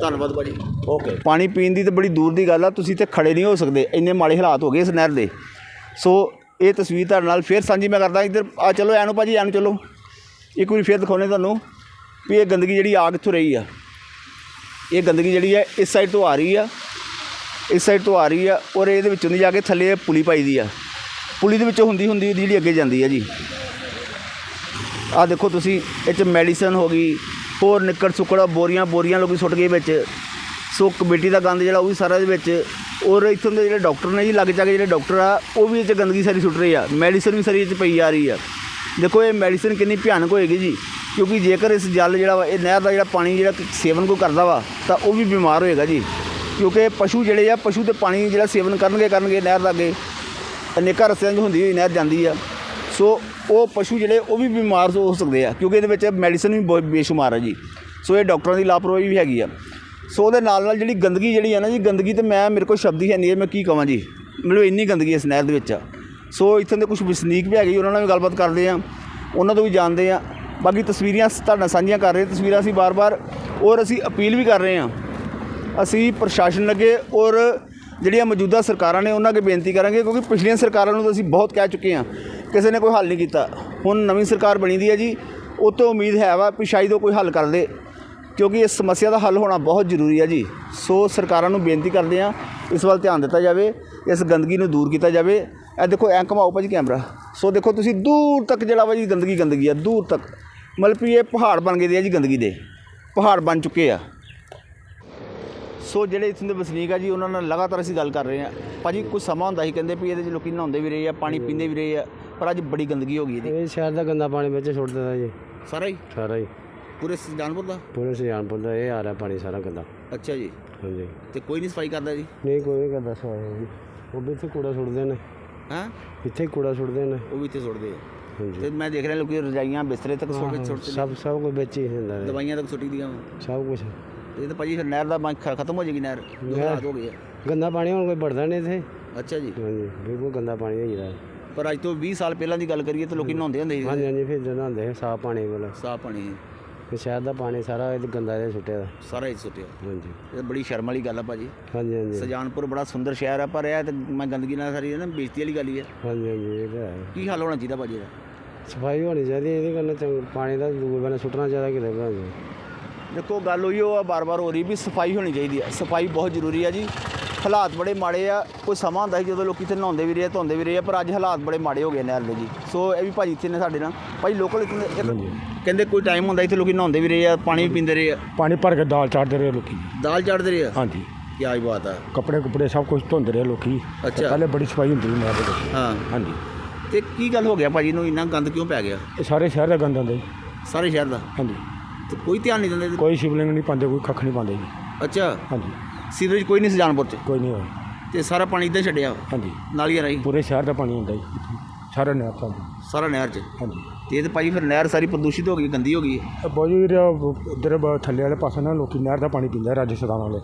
ਧੰਨਵਾਦ ਭਾਜੀ। ਓਕੇ। ਪਾਣੀ ਪੀਣ ਦੀ ਤਾਂ ਬੜੀ ਦੂਰ ਦੀ ਗੱਲ ਆ ਤੁਸੀਂ ਤੇ ਖੜੇ ਨਹੀਂ ਹੋ ਸਕਦੇ। ਇੰਨੇ ਮਾੜੇ ਹਾਲਾਤ ਹੋ ਗਏ ਇਸ ਨਹਿਰ ਦੇ। ਸੋ ਇਹ ਤਸਵੀਰ ਤੁਹਾਡੇ ਨਾਲ ਫੇਰ ਸਾਂਝੀ ਮੈਂ ਕਰਦਾ ਇੱਧਰ ਆ ਚਲੋ ਐਨੂੰ ਭਾਜੀ ਐਨੂੰ ਚਲੋ। ਇੱਕ ਵਾਰੀ ਫੇਰ ਦਿਖਾਉਣੇ ਤੁਹਾਨੂੰ ਵੀ ਇਹ ਗੰਦਗੀ ਜਿਹੜੀ ਆ ਕਿੱਥੋਂ ਰਹੀ ਆ। ਇਹ ਗੰਦਗੀ ਜਿਹੜੀ ਹੈ ਇਸ ਸਾਈਡ ਤੋਂ ਆ ਰਹੀ ਆ। ਇਸ ਸਾਈਡ ਤੋਂ ਆ ਰਹੀ ਆ ਔਰ ਇਹਦੇ ਵਿੱਚੋਂ ਦੀ ਜਾ ਕੇ ਥੱਲੇ ਪੁਲੀ ਪਾਈ ਦੀ ਆ। ਪੁਲੀ ਦੇ ਵਿੱਚੋਂ ਹੁੰਦੀ ਹੁੰਦੀ ਜਿਹੜੀ ਅੱਗੇ ਜਾਂਦੀ ਆ ਜੀ। ਆ ਦੇਖੋ ਤੁਸੀਂ, ਇਹ ਚ ਮੈਡੀਸਨ ਹੋ ਗਈ, ਹੋਰ ਨਿੱਕੜ ਸੁੱਕੜ ਬੋਰੀਆਂ ਬੋਰੀਆਂ ਲੋਕੀ ਸੁੱਟ ਗਏ ਵਿੱਚ। ਸੋ ਕਮੇਟੀ ਦਾ ਗੰਦ ਜਿਹੜਾ ਉਹ ਵੀ ਸਾਰਾ ਦੇ ਵਿੱਚ। ਔਰ ਇੱਥੋਂ ਦੇ ਜਿਹੜੇ ਡਾਕਟਰ ਨੇ ਜੀ ਲੱਗ ਜਾ ਕੇ ਜਿਹੜੇ ਡਾਕਟਰ ਆ, ਉਹ ਵੀ ਇਹ 'ਚ ਗੰਦਗੀ ਸਾਰੀ ਸੁੱਟ ਰਹੇ ਆ। ਮੈਡੀਸਨ ਵੀ ਸਾਰੀ ਇਹ 'ਚ ਪਈ ਆ ਰਹੀ ਆ। ਦੇਖੋ ਇਹ ਮੈਡੀਸਨ ਕਿੰਨੀ ਭਿਆਨਕ ਹੋਏਗੀ ਜੀ, ਕਿਉਂਕਿ ਜੇਕਰ ਇਸ ਜਲ ਜਿਹੜਾ ਵਾ, ਇਹ ਨਹਿਰ ਦਾ ਜਿਹੜਾ ਪਾਣੀ ਜਿਹੜਾ ਸੇਵਨ ਕੋਈ ਕਰਦਾ ਵਾ, ਤਾਂ ਉਹ ਵੀ ਬਿਮਾਰ ਹੋਏਗਾ ਜੀ। ਕਿਉਂਕਿ ਪਸ਼ੂ ਜਿਹੜੇ ਆ, ਪਸ਼ੂ ਤੇ ਪਾਣੀ ਜਿਹੜਾ ਸੇਵਨ ਕਰਨਗੇ ਕਰਨਗੇ ਨਹਿਰ ਦਾ ਅੱਗੇ। ਅਨੇਕਾਂ ਰਸਤਿਆਂ 'ਚ ਹੁੰਦੀ ਹੋਈ ਨਹਿਰ ਜਾਂਦੀ ਆ। ਸੋ ਉਹ ਪਸ਼ੂ ਜਿਹੜੇ, ਉਹ ਵੀ ਬਿਮਾਰ ਹੋ ਸਕਦੇ ਆ, ਕਿਉਂਕਿ ਇਹਦੇ ਵਿੱਚ ਮੈਡੀਸਨ ਵੀ ਬਹੁਤ ਬੇਸ਼ੁਮਾਰ ਆ ਜੀ। ਸੋ ਇਹ ਡਾਕਟਰਾਂ ਦੀ ਲਾਪਰਵਾਹੀ ਵੀ ਹੈਗੀ ਆ। ਸੋ ਉਹਦੇ ਨਾਲ ਨਾਲ ਜਿਹੜੀ ਗੰਦਗੀ ਜਿਹੜੀ ਆ ਨਾ ਜੀ, ਗੰਦਗੀ ਤੇ ਮੈਂ, ਮੇਰੇ ਕੋਲ ਸ਼ਬਦ ਹੀ ਹੈ ਨਹੀਂ, ਇਹ ਮੈਂ ਕੀ ਕਹਾਂ ਜੀ? ਮੈਨੂੰ ਇੰਨੀ ਗੰਦਗੀ ਇਸ ਨਹਿਰ ਦੇ ਵਿੱਚ ਆ। ਸੋ ਇੱਥੋਂ ਦੇ ਕੁਝ ਵਸਨੀਕ ਵੀ ਹੈਗੇ ਉਹਨਾਂ ਨਾਲ ਵੀ ਗੱਲਬਾਤ ਕਰਦੇ ਆ ਉਹਨਾਂ ਤੋਂ ਵੀ ਜਾਣਦੇ ਆ ਬਾਕੀ ਤਸਵੀਰਾਂ ਤੁਹਾਡੇ ਨਾਲ ਸਾਂਝੀਆਂ ਕਰ ਰਹੇ ਤਸਵੀਰਾਂ ਅਸੀਂ ਬਾਰ-ਬਾਰ ਔਰ ਅਸੀਂ ਅਪੀਲ ਵੀ ਕਰ ਰਹੇ ਹਾਂ। ਅਸੀਂ ਪ੍ਰਸ਼ਾਸਨ ਅੱਗੇ ਔਰ ਜਿਹੜੀਆਂ ਮੌਜੂਦਾ ਸਰਕਾਰਾਂ ਨੇ, ਉਹਨਾਂ ਅੱਗੇ ਬੇਨਤੀ ਕਰਾਂਗੇ ਕਿਉਂਕਿ ਪਿਛਲੀਆਂ ਸਰਕਾਰਾਂ ਨੂੰ ਤਾਂ ਅਸੀਂ ਬਹੁਤ ਕਹਿ ਚੁੱਕੇ ਹਾਂ, ਕਿਸੇ ਨੇ ਕੋਈ ਹੱਲ ਨਹੀਂ ਕੀਤਾ। ਹੁਣ ਨਵੀਂ ਸਰਕਾਰ ਬਣੀ ਦੀ ਹੈ ਜੀ, ਉਹ ਤੋਂ ਉਮੀਦ ਹੈ ਵਾ ਵੀ ਸ਼ਾਇਦ ਉਹ ਕੋਈ ਹੱਲ ਕਰ ਦੇ ਕਿਉਂਕਿ ਇਸ ਸਮੱਸਿਆ ਦਾ ਹੱਲ ਹੋਣਾ ਬਹੁਤ ਜ਼ਰੂਰੀ ਹੈ ਜੀ। ਸੋ ਸਰਕਾਰਾਂ ਨੂੰ ਬੇਨਤੀ ਕਰਦੇ ਹਾਂ, ਇਸ ਵੱਲ ਧਿਆਨ ਦਿੱਤਾ ਜਾਵੇ। ਇਸ ਗੰਦਗੀ ਨੂੰ ਦੂਰ ਕੀਤਾ ਜਾਵੇ। ਇਹ ਦੇਖੋ ਐਂ ਘਮਾਓ ਭਾਜੀ ਕੈਮਰਾ। ਸੋ ਦੇਖੋ ਤੁਸੀਂ ਦੂਰ ਤੱਕ ਜਿਹੜਾ ਵਾ ਜੀ ਗੰਦਗੀ ਗੰਦਗੀ ਆ ਦੂਰ ਤੱਕ। ਮਤਲਬ ਵੀ ਇਹ ਪਹਾੜ ਬਣ ਗਏ ਦੇ ਆ ਜੀ ਗੰਦਗੀ ਦੇ। ਪਹਾੜ ਬਣ ਚੁੱਕੇ ਆ। ਸੋ ਜਿਹੜੇ ਇੱਥੋਂ ਦੇ ਵਸਨੀਕ ਆ ਜੀ ਉਹਨਾਂ ਨਾਲ ਲਗਾਤਾਰ ਅਸੀਂ ਗੱਲ ਕਰ ਰਹੇ ਹਾਂ ਭਾਜੀ ਕੁਝ ਸਮਾਂ ਹੁੰਦਾ ਸੀ ਕਹਿੰਦੇ ਵੀ ਇਹਦੇ 'ਚ ਲੋਕੀ ਨਹਾਉਂਦੇ ਵੀ ਰਹੇ ਆ ਪਾਣੀ ਪੀਂਦੇ ਵੀ ਰਹੇ ਆ ਪਰ ਅੱਜ ਬੜੀ ਗੰਦਗੀ ਹੋ ਗਈ ਇਹਦੀ। ਇਹ ਸ਼ਹਿਰ ਦਾ ਗੰਦਾ ਪਾਣੀ ਵਿੱਚ ਸੁੱਟ ਦਿੰਦਾ ਜੀ। ਸਾਰਾ ਹੀ? ਸਾਰਾ ਹੀ। ਪੂਰੇ ਸੁਜਾਨਪੁਰ ਦਾ? ਪੂਰੇ ਸੁਜਾਨਪੁਰ ਦਾ ਇਹ ਆ ਰਿਹਾ ਪਾਣੀ ਸਾਰਾ ਗੰਦਾ। ਅੱਛਾ ਜੀ। ਹਾਂਜੀ। ਤੇ ਕੋਈ ਨਹੀਂ ਸਫ਼ਾਈ ਕਰਦਾ ਜੀ? ਨਹੀਂ ਕੋਈ ਨਹੀਂ ਕਰਦਾ ਸਵਾਇਆ ਜੀ ਉਹ ਵੀ ਇੱਥੇ ਕੂੜਾ ਸੁੱਟਦੇ ਨੇ। ਹਾਂ? ਇੱਥੇ ਹੀ ਕੂੜਾ ਸੁੱਟਦੇ ਨੇ। ਉਹ ਵੀ ਇੱਥੇ ਸੁੱਟਦੇ ਆ। ਹਾਂਜੀ। ਤੇ ਮੈਂ ਦੇਖ ਰਿਹਾ ਲੋਕੀ ਰਜਾਈਆਂ ਬਿਸਤਰੇ ਤੱਕ ਸੁੱਟ ਕੇ ਸੁੱਟਦੇ ਨੇ ਸਭ ਸਭ ਕੁਝ ਵਿੱਚ ਹੀ ਹੁੰਦਾ ਨੇ ਦਵਾਈਆਂ ਤੱਕ ਸੁੱਟੀ ਦੀਆਂ ਵਾਂ। ਸਭ ਕੁਝ ਇਹ ਤਾਂ ਭਾਜੀ ਫਿਰ ਨਹਿਰ ਦਾ ਬੰਦ ਖ- ਖਤਮ ਹੋ ਜਾਏਗੀ ਨਹਿਰ। ਹਾਲਾਤ ਹੋ ਆ। ਗੰਦਾ ਪਾਣੀ ਹੁਣ ਕੋਈ ਵੜਦਾ ਨਹੀਂ ਇੱਥੇ। ਅੱਛਾ ਜੀ। ਹਾਂਜੀ ਬਿਲਕੁਲ ਗੰਦਾ ਪਾਣੀ ਹੋ ਜਾਂਦਾ ਪਰ ਅੱਜ ਤੋਂ 20 ਸਾਲ ਪਹਿਲਾਂ ਦੀ ਗੱਲ ਕਰੀਏ ਤਾਂ ਲੋਕੀ ਨਹਾਉਂਦੇ ਹੁੰਦੇ ਸੀ। ਹਾਂਜੀ ਹਾਂਜੀ ਫਿਰ ਜਦੋਂ ਸੀ ਸਾਫ਼ ਪਾਣੀ ਵਾਲਾ। ਸਾਫ਼ ਪਾਣੀ। ਤੇ ਸ਼ਹਿਰ ਦਾ ਪਾਣੀ ਸਾਰਾ ਇਹ ਗੰਦਾ ਜਿਹਾ ਸੁੱਟਿਆ ਸਾਰਾ ਹੀ ਸੁੱਟਿਆ। ਹਾਂਜੀ। ਇਹ ਬੜੀ ਸ਼ਰਮ ਵਾਲੀ ਗੱਲ ਆ ਭਾਜੀ। ਹਾਂਜੀ ਹਾਂਜੀ। ਸਜਾਨਪੁਰ ਬੜਾ ਸੁੰਦਰ ਸ਼ਹਿਰ ਆ ਪਰ ਇਹ ਤੇ ਮੈਂ ਗੰਦਗੀ ਨਾਲ ਸਾਰੀ ਇਹ ਨਾ ਬੇਇੱਜ਼ਤੀ ਵਾਲੀ ਗੱਲ ਹੀ ਹੈ ਹਾਂਜੀ ਹਾਂਜੀ ਇਹ ਤਾਂ ਹੈ। ਕੀ ਹੱਲ ਹੋਣਾ ਚਾਹੀਦਾ ਭਾਜੀ ਇਹਦਾ? ਸਫ਼ਾਈ ਹੋਣੀ ਚਾਹੀਦੀ ਇਹਦੇ ਨਾਲ ਚੰਗ ਪਾਣੀ ਦਾ ਦੂਏ ਬੰਨੇ ਸੁੱਟਣਾ ਚਾਹੀਦਾ ਕਿਤੇ ਬਣਾ ਜੀ ਦੇਖੋ ਗੱਲ ਹੋਈ ਉਹ ਆ ਬਾਰ-ਬਾਰ ਹੋ ਰਹੀ ਵੀ ਸਫ਼ਾਈ ਹੋਣੀ ਚਾਹੀਦੀ ਹੈ ਸਫ਼ਾਈ ਬਹੁਤ ਜ਼ਰੂਰੀ ਆ ਜੀ। ਹਾਲਾਤ ਬੜੇ ਮਾੜੇ ਆ। ਕੋਈ ਸਮਾਂ ਹੁੰਦਾ ਸੀ ਜਦੋਂ ਲੋਕੀ ਇੱਥੇ ਨਹਾਉਂਦੇ ਵੀ ਰਹੇ ਧੋਂਦੇ ਵੀ ਰਹੇ ਆ, ਪਰ ਅੱਜ ਹਾਲਾਤ ਬੜੇ ਮਾੜੇ ਹੋ ਗਏ ਨਹਿਰ ਦੇ ਜੀ। ਸੋ ਇਹ ਵੀ ਭਾਜੀ ਇੱਥੇ ਨੇ ਸਾਡੇ ਨਾਲ। ਭਾਈ ਲੋਕਲ ਇੱਥੇ ਦੇ- ਇੱਕ- ਕਹਿੰਦੇ ਕੋਈ ਟਾਈਮ ਹੁੰਦਾ ਇੱਥੇ ਲੋਕੀ ਨਹਾਉਂਦੇ ਵੀ ਰਹੇ ਆ ਪਾਣੀ ਵੀ ਪੀਂਦੇ ਰਹੇ ਆ। ਪਾਣੀ ਭਰ ਕੇ ਦਾਲ ਚਾੜਦੇ ਰਹੇ ਲੋਕੀ। ਦਾਲ ਚੜਦੇ ਰਹੇ ਆ? ਹਾਂਜੀ। ਕੀ ਆਈ ਬਾਤ ਆ। ਕੱਪੜੇ ਕੁਪੜੇ ਸਭ ਕੁਝ ਧੋਂਦੇ ਰਹੇ ਲੋਕੀ। ਅੱਛਾ। ਪਹਿਲੇ ਬੜੀ ਸਫ਼ਾਈ ਹੁੰਦੀ ਸੀ ਨਹਿਰ ਦੇ ਵਿੱਚ ਹਾਂ। ਹਾਂਜੀ। ਤੇ ਕੀ ਗੱਲ ਹੋ ਗਿਆ ਭਾਜੀ ਨੂੰ? ਇੰਨਾ ਗੰਦ ਕਿਉਂ ਪੈ ਗਿਆ? ਇਹ ਸਾਰੇ ਸ਼ਹਿਰ ਦਾ ਗੰਦ ਆਉਂਦਾ ਜੀ। ਸਾਰੇ ਸ਼ਹਿਰ ਦਾ? ਹਾਂਜੀ। ਤੇ ਕੋਈ ਧਿਆਨ ਨਹੀਂ ਦਿੰਦੇ? ਕੋਈ ਸ਼ਿਵਲਿੰਗ ਨਹੀਂ ਪਾਉਂਦੇ ਕੋਈ ਕੱਖ ਨਹੀਂ ਪਾਉਂਦੇ ਜੀ। ਅੱਛਾ। ਹਾਂਜੀ। ਸੀਵਰੇਜ ਕੋਈ ਨਹੀਂ ਸੁਜਾਨਪੁਰ ਚ ਕੋਈ ਨਹੀਂ ਹੋਇਆ। ਤੇ ਸਾਰਾ ਪਾਣੀ ਇੱਦਾਂ ਛੱਡਿਆ। ਹਾਂਜੀ। ਨਾਲੀਆਂ ਰਾਹੀਂ। ਪੂਰੇ ਸ਼ਹਿਰ ਦਾ ਪਾਣੀ ਆਉਂਦਾ ਜੀ। ਸਾਰਾ ਨਹਿਰ ਤੋਂ ਸਾਰਾ ਨਹਿਰ ਚ। ਹਾਂਜੀ। ਤੇ ਇਹ ਤੇ ਭਾਜੀ ਫਿਰ ਨਹਿਰ ਸਾਰੀ ਪ੍ਰਦੂਸ਼ਿਤ ਹੋ ਗਈ ਗੰਦੀ ਹੋ ਗਈ ਹੈ। ਜੀ ਉਧਰ ਥੱਲੇ ਵਾਲੇ ਪਾਸੇ ਨਾ ਲੋਕੀ ਨਹਿਰ ਦਾ ਪਾਣੀ ਪੀਂਦੇ ਆ ਰਾਜਸਥਾਨ ਵਾਲੇ।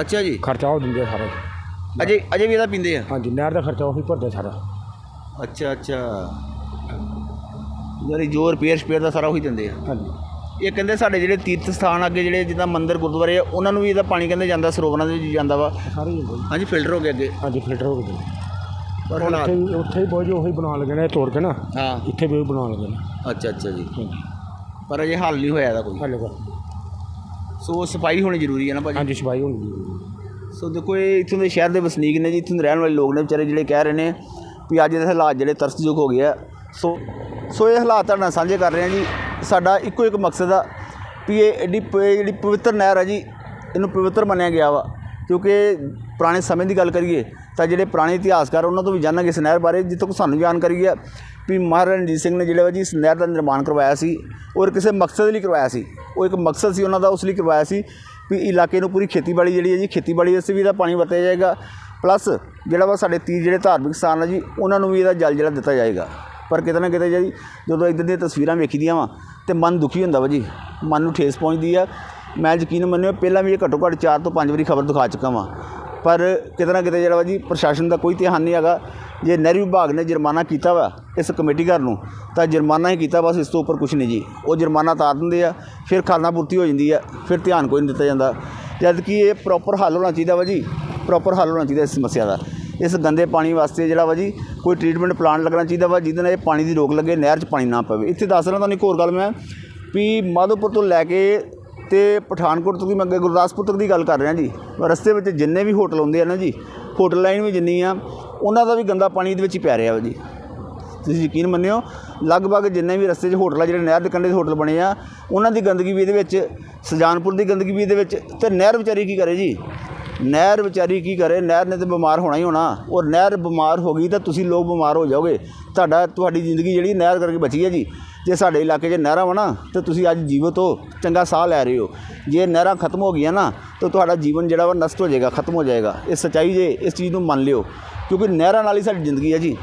ਅੱਛਾ ਜੀ। ਖਰਚਾ ਉਹ ਦਿੰਦੇ ਆ ਸਾਰਾ। ਅਜੇ ਅਜੇ ਵੀ ਇਹਦਾ ਪੀਂਦੇ ਆ? ਹਾਂਜੀ ਨਹਿਰ ਦਾ ਖਰਚਾ ਉਹੀ ਭਰਦੇ ਸਾਰਾ। ਅੱਛਾ ਅੱਛਾ। ਜਿਹੜੀ ਜੋ ਰਿਪੇਅਰ ਸਪੇਅਰ ਦਾ ਸਾਰਾ ਉਹੀ ਦਿੰਦੇ ਆ। ਹਾਂਜੀ। ਇਹ ਕਹਿੰਦੇ ਸਾਡੇ ਜਿਹੜੇ ਤੀਰਥ ਸਥਾਨ ਅੱਗੇ ਜਿਹੜੇ ਜਿੱਦਾਂ ਮੰਦਿਰ ਗੁਰਦੁਆਰੇ ਆ ਉਹਨਾਂ ਨੂੰ ਵੀ ਇਹਦਾ ਪਾਣੀ ਕਹਿੰਦੇ ਜਾਂਦਾ ਸਰੋਵਰਾਂ ਦੇ ਵਿੱਚ ਜਾਂਦਾ ਵਾ। ਸਾਰੇ ਹੀ ਹੁੰਦਾ ਜੀ। ਹਾਂਜੀ ਫਿਲਟਰ ਹੋ ਗਿਆ ਅੱਗੇ। ਹਾਂਜੀ ਫਿਲਟਰ ਹੋ ਗਏ। ਪਰ ਉੱਥੇ ਹਾਲਾਤ ਹੀ ਉੱਥੇ ਹੀ ਬਹੁਤ ਜੀ ਉਹੀ ਬਣਾਉਣ ਲੱਗੇ ਨੇ ਤੋੜ ਕੇ ਨਾ। ਹਾਂ। ਇੱਥੇ ਵੀ ਉਹੀ ਬਣਾਉਣ ਲੱਗੇ ਨੇ। ਅੱਛਾ ਅੱਛਾ ਜੀ। ਪਰ ਅਜੇ ਹੱਲ ਨਹੀਂ ਹੋਇਆ ਇਹਦਾ ਕੋਈ। ਹੱਲੇ ਕਰ ਸੋ ਸਫ਼ਾਈ ਹੋਣੀ ਜ਼ਰੂਰੀ ਹੈ ਨਾ ਭਾਜੀ? ਹਾਂਜੀ ਸਫ਼ਾਈ ਹੁੰਦੀ ਹੈ। ਸੋ ਦੇਖੋ ਇਹ ਇੱਥੋਂ ਦੇ ਸ਼ਹਿਰ ਦੇ ਵਸਨੀਕ ਨੇ ਜੀ ਇੱਥੋਂ ਦੇ ਰਹਿਣ ਵਾਲੇ ਲੋਕ ਨੇ ਵਿਚਾਰੇ ਜਿਹੜੇ ਕਹਿ ਰਹੇ ਨੇ ਵੀ ਅੱਜ ਦੇ ਹਾਲਾਤ ਜਿਹੜੇ ਤਰਸਯੋਗ ਹੋ ਗਏ ਆ। ਸੋ ਸੋ ਇਹ ਹਾਲਾਤ ਤੁਹਾਡੇ ਨਾਲ ਸਾਂਝੇ ਕਰ ਰਹੇ ਹਾਂ ਜੀ। ਸਾਡਾ ਇੱਕੋ ਇੱਕ ਮਕਸਦ ਆ ਵੀ ਇਹ ਐਡੀ ਪ- ਜਿਹੜੀ ਪਵਿੱਤਰ ਨਹਿਰ ਹੈ ਜੀ, ਇਹਨੂੰ ਪਵਿੱਤਰ ਮੰਨਿਆ ਗਿਆ ਵਾ। ਕਿਉਂਕਿ ਪੁਰਾਣੇ ਸਮੇਂ ਦੀ ਗੱਲ ਕਰੀਏ ਤਾਂ ਜਿਹੜੇ ਪੁਰਾਣੇ ਇਤਿਹਾਸਕਾਰ ਉਹਨਾਂ ਤੋਂ ਵੀ ਜਾਣਾਂਗੇ ਇਸ ਨਹਿਰ ਬਾਰੇ, ਜਿੱਥੋਂ ਤੱਕ ਸਾਨੂੰ ਜਾਣਕਾਰੀ ਹੈ ਵੀ ਮਹਾਰਾਜਾ ਰਣਜੀਤ ਸਿੰਘ ਨੇ ਜਿਹੜਾ ਵਾ ਜੀ ਇਸ ਨਹਿਰ ਦਾ ਨਿਰਮਾਣ ਕਰਵਾਇਆ ਸੀ ਔਰ ਕਿਸੇ ਮਕਸਦ ਲਈ ਕਰਵਾਇਆ ਸੀ। ਉਹ ਇੱਕ ਮਕਸਦ ਸੀ ਉਹਨਾਂ ਦਾ, ਉਸ ਲਈ ਕਰਵਾਇਆ ਸੀ ਵੀ ਇਲਾਕੇ ਨੂੰ ਪੂਰੀ ਖੇਤੀਬਾੜੀ ਜਿਹੜੀ ਹੈ ਜੀ, ਖੇਤੀਬਾੜੀ ਵਾਸਤੇ ਵੀ ਇਹਦਾ ਪਾਣੀ ਵਰਤਿਆ ਜਾਏਗਾ, ਪਲੱਸ ਜਿਹੜਾ ਵਾ ਸਾਡੇ ਤੀਰ ਜਿਹੜੇ ਧਾਰਮਿਕ ਸਥਾਨ ਆ ਜੀ, ਉਹਨਾਂ ਨੂੰ ਵੀ ਇਹਦਾ ਜਲ ਜਿਹੜਾ ਦਿੱਤਾ ਜਾਏਗਾ। ਪਰ ਕਿਤੇ ਨਾ ਕਿਤੇ ਜੀ, ਜਦੋਂ ਇੱਦਾਂ ਦੀਆਂ ਤਸਵੀਰਾਂ ਵੇਖੀਦੀਆਂ ਵਾ ਤੇ ਮਨ ਦੁਖੀ ਹੁੰਦਾ ਵਾ ਜੀ। ਮਨ ਨੂੰ ਠੇਸ ਪਹੁੰਚਦੀ ਆ। ਮੈਂ ਯਕੀਨ ਮੰਨਿਓ ਪਹਿਲਾਂ ਵੀ ਇਹ ਘੱਟੋ ਘੱਟ 4 ਤੋਂ 5 ਵਾਰੀ ਖਬਰ ਦਿਖਾ ਚੁੱਕਾ ਵਾਂ। ਪਰ ਕਿਤੇ ਨਾ ਕਿਤੇ ਜਿਹੜਾ ਵਾ ਜੀ, ਪ੍ਰਸ਼ਾਸਨ ਦਾ ਕੋਈ ਧਿਆਨ ਨਹੀਂ ਹੈਗਾ। ਜੇ ਨਹਿਰੀ ਵਿਭਾਗ ਨੇ ਜੁਰਮਾਨਾ ਕੀਤਾ ਵਾ ਇਸ ਕਮੇਟੀ ਘਰ ਨੂੰ, ਤਾਂ ਜੁਰਮਾਨਾ ਹੀ ਕੀਤਾ ਬਸ ਇਸ ਤੋਂ ਉੱਪਰ ਕੁਝ ਨਹੀਂ ਜੀ। ਉਹ ਜੁਰਮਾਨਾ ਤਾਰ ਦਿੰਦੇ ਆ, ਫਿਰ ਖਾਨਾ ਪੂਰਤੀ ਹੋ ਜਾਂਦੀ ਆ, ਫਿਰ ਧਿਆਨ ਕੋਈ ਨਹੀਂ ਦਿੱਤਾ ਜਾਂਦਾ। ਜਦ ਕਿ ਇਹ ਪ੍ਰੋਪਰ ਹੱਲ ਹੋਣਾ ਚਾਹੀਦਾ ਵਾ ਜੀ ਪ੍ਰੋਪਰ ਹੱਲ ਹੋਣਾ ਚਾਹੀਦਾ ਇਸ ਸਮੱਸਿਆ ਦਾ। ਇਸ ਗੰਦੇ ਪਾਣੀ ਵਾਸਤੇ ਜਿਹੜਾ ਵਾ ਜੀ, ਕੋਈ ਟ੍ਰੀਟਮੈਂਟ ਪਲਾਂਟ ਲੱਗਣਾ ਚਾਹੀਦਾ ਵਾ, ਜਿਹਦੇ ਨਾਲ ਇਹ ਪਾਣੀ ਦੀ ਰੋਕ ਲੱਗੇ, ਨਹਿਰ 'ਚ ਪਾਣੀ ਨਾ ਪਵੇ। ਇੱਥੇ ਦੱਸ ਰਿਹਾ ਤੁਹਾਨੂੰ ਇੱਕ ਹੋਰ ਗੱਲ ਮੈਂ, ਵੀ ਮਾਧੋਪੁਰ ਤੋਂ ਲੈ ਕੇ ਤੇ ਪਠਾਨਕੋਟ ਤੋਂ ਵੀ ਮੈਂ ਅੱਗੇ ਗੁਰਦਾਸਪੁਰ ਤੱਕ ਦੀ ਗੱਲ ਕਰ ਰਿਹਾ ਜੀ। ਰਸਤੇ ਵਿੱਚ ਜਿੰਨੇ ਵੀ ਹੋਟਲ ਹੁੰਦੇ ਆ ਨਾ ਜੀ, ਹੋਟਲ ਲਾਈਨ ਵੀ ਜਿੰਨੀ ਆ, ਉਹਨਾਂ ਦਾ ਵੀ ਗੰਦਾ ਪਾਣੀ ਇਹਦੇ ਵਿੱਚ ਹੀ ਪੈ ਰਿਹਾ ਵਾ ਜੀ। ਤੁਸੀਂ ਯਕੀਨ ਮੰਨਿਓ, ਲਗਭਗ ਜਿੰਨੇ ਵੀ ਰਸਤੇ 'ਚ ਹੋਟਲ ਆ, ਜਿਹੜੇ ਨਹਿਰ ਦੇ ਕੰਢੇ ਦੇ ਹੋਟਲ ਬਣੇ ਆ, ਉਹਨਾਂ ਦੀ ਗੰਦਗੀ ਵੀ ਇਹਦੇ ਵਿੱਚ, ਸੁਜਾਨਪੁਰ ਦੀ ਗੰਦਗੀ ਵੀ ਇਹਦੇ ਵਿੱਚ, ਤੇ ਨਹਿਰ ਵਿਚਾਰੀ ਕੀ ਕਰੇ ਜੀ? ਨਹਿਰ ਵਿਚਾਰੀ ਕੀ ਕਰੇ? ਨਹਿਰ ਨੇ ਤੇ ਬਿਮਾਰ ਹੋਣਾ ਹੀ ਹੋਣਾ। ਔਰ ਨਹਿਰ ਬਿਮਾਰ ਹੋ ਗਈ ਤਾਂ ਤੁਸੀਂ ਲੋਕ ਬਿਮਾਰ ਹੋ ਜਾਓਗੇ। ਤੁਹਾਡਾ, ਤੁਹਾਡੀ ਜ਼ਿੰਦਗੀ ਜਿਹੜੀ ਨਹਿਰ ਕਰਕੇ ਬਚੀ ਹੈ ਜੀ। ਜੇ ਸਾਡੇ ਇਲਾਕੇ 'ਚ ਨਹਿਰਾਂ ਵਾ ਨਾ, ਤੇ ਤੁਸੀਂ ਅੱਜ ਜੀਵਤ ਹੋ, ਚੰਗਾ ਸਾਹ ਲੈ ਰਹੇ ਹੋ। ਜੇ ਨਹਿਰਾਂ ਖਤਮ ਹੋ ਗਈਆਂ ਨਾ, ਤਾਂ ਤੁਹਾਡਾ ਜੀਵਨ ਜਿਹੜਾ ਵਾ ਨਸ਼ਟ ਹੋ ਜਾਏਗਾ, ਖਤਮ ਹੋ ਜਾਏਗਾ। ਇਹ ਸੱਚਾਈ ਜੇ ਇਸ ਚੀਜ਼ ਨੂੰ ਮੰਨ ਲਿਓ। ਕਿਉਂਕਿ ਨਹਿਰਾਂ ਨਾਲ ਹੀ ਸਾਡੀ ਜ਼ਿੰਦਗੀ ਹੈ ਜੀ।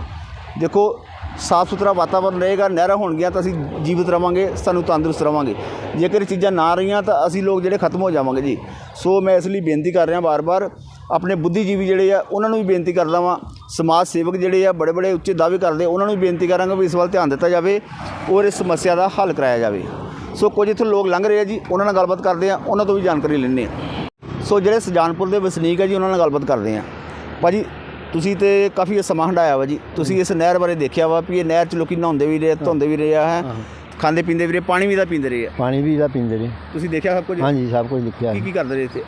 ਦੇਖੋ ਸਾਫ਼ ਸੁਥਰਾ ਵਾਤਾਵਰਨ ਰਹੇਗਾ, ਨਹਿਰਾਂ ਹੋਣਗੀਆਂ ਤਾਂ ਅਸੀਂ ਜੀਵਿਤ ਰਵਾਂਗੇ, ਸਾਨੂੰ ਤੰਦਰੁਸਤ ਰਵਾਂਗੇ। ਜੇਕਰ ਇਹ ਚੀਜ਼ਾਂ ਨਾ ਰਹੀਆਂ ਤਾਂ ਅਸੀਂ ਲੋਕ ਜਿਹੜੇ ਖਤਮ ਹੋ ਜਾਵਾਂਗੇ ਜੀ। ਸੋ ਮੈਂ ਇਸ ਲਈ ਬੇਨਤੀ ਕਰ ਰਿਹਾ ਵਾਰ ਵਾਰ ਆਪਣੇ ਬੁੱਧੀਜੀਵੀ ਜਿਹੜੇ ਆ, ਉਹਨਾਂ ਨੂੰ ਵੀ ਬੇਨਤੀ ਕਰਦਾ ਵਾਂ। ਸਮਾਜ ਸੇਵਕ ਜਿਹੜੇ ਆ ਬੜੇ ਬੜੇ ਉੱਚੇ ਦਾਅਵੇ ਕਰਦੇ, ਉਹਨਾਂ ਨੂੰ ਵੀ ਬੇਨਤੀ ਕਰਾਂਗਾ ਵੀ ਇਸ ਵੱਲ ਧਿਆਨ ਦਿੱਤਾ ਜਾਵੇ ਔਰ ਇਸ ਸਮੱਸਿਆ ਦਾ ਹੱਲ ਕਰਾਇਆ ਜਾਵੇ। ਸੋ ਕੁਝ ਇੱਥੇ ਲੋਕ ਲੰਘ ਰਹੇ ਆ ਜੀ, ਉਹਨਾਂ ਨਾਲ ਗੱਲਬਾਤ ਕਰਦੇ ਆ, ਉਹਨਾਂ ਤੋਂ ਵੀ ਜਾਣਕਾਰੀ ਲੈਂਦੇ ਆ। ਸੋ ਜਿਹੜੇ ਸੁਜਾਨਪੁਰ ਦੇ ਵਸਨੀਕ ਆ ਜੀ, ਉਹਨਾਂ ਨਾਲ ਗੱਲਬਾਤ ਕਰਦੇ ਆ। ਭਾਜੀ ਤੁਸੀਂ ਤੇ ਕਾਫੀ ਸਮਾਂ ਹੰਡਾਇਆ ਵਾ ਜੀ। ਤੁਸੀਂ ਇਸ ਨਹਿਰ ਬਾਰੇ ਦੇਖਿਆ ਵਾ ਵੀ ਇਹ ਨਹਿਰ 'ਚ ਲੋਕੀ ਨਹਾਉਂਦੇ ਵੀ ਰਹੇ ਧੋਂਦੇ ਵੀ ਰਹੇ ਆ ਹੈ। ਖਾਂਦੇ ਪੀਂਦੇ ਵੀ ਰਹੇ ਪਾਣੀ ਵੀ ਦਾ ਪੀਂਦੇ ਰਹੇ ਆ। ਪਾਣੀ ਵੀ ਇਹਦਾ ਪੀਂਦੇ ਨੇ ਤੁਸੀਂ ਦੇਖਿਆ ਸਭ ਕੁਝ? ਹਾਂਜੀ ਸਭ ਕੁਝ ਲਿਖਿਆ ਕੀ ਕੀ ਕਰਦੇ ਰਹੇ ਇੱਥੇ?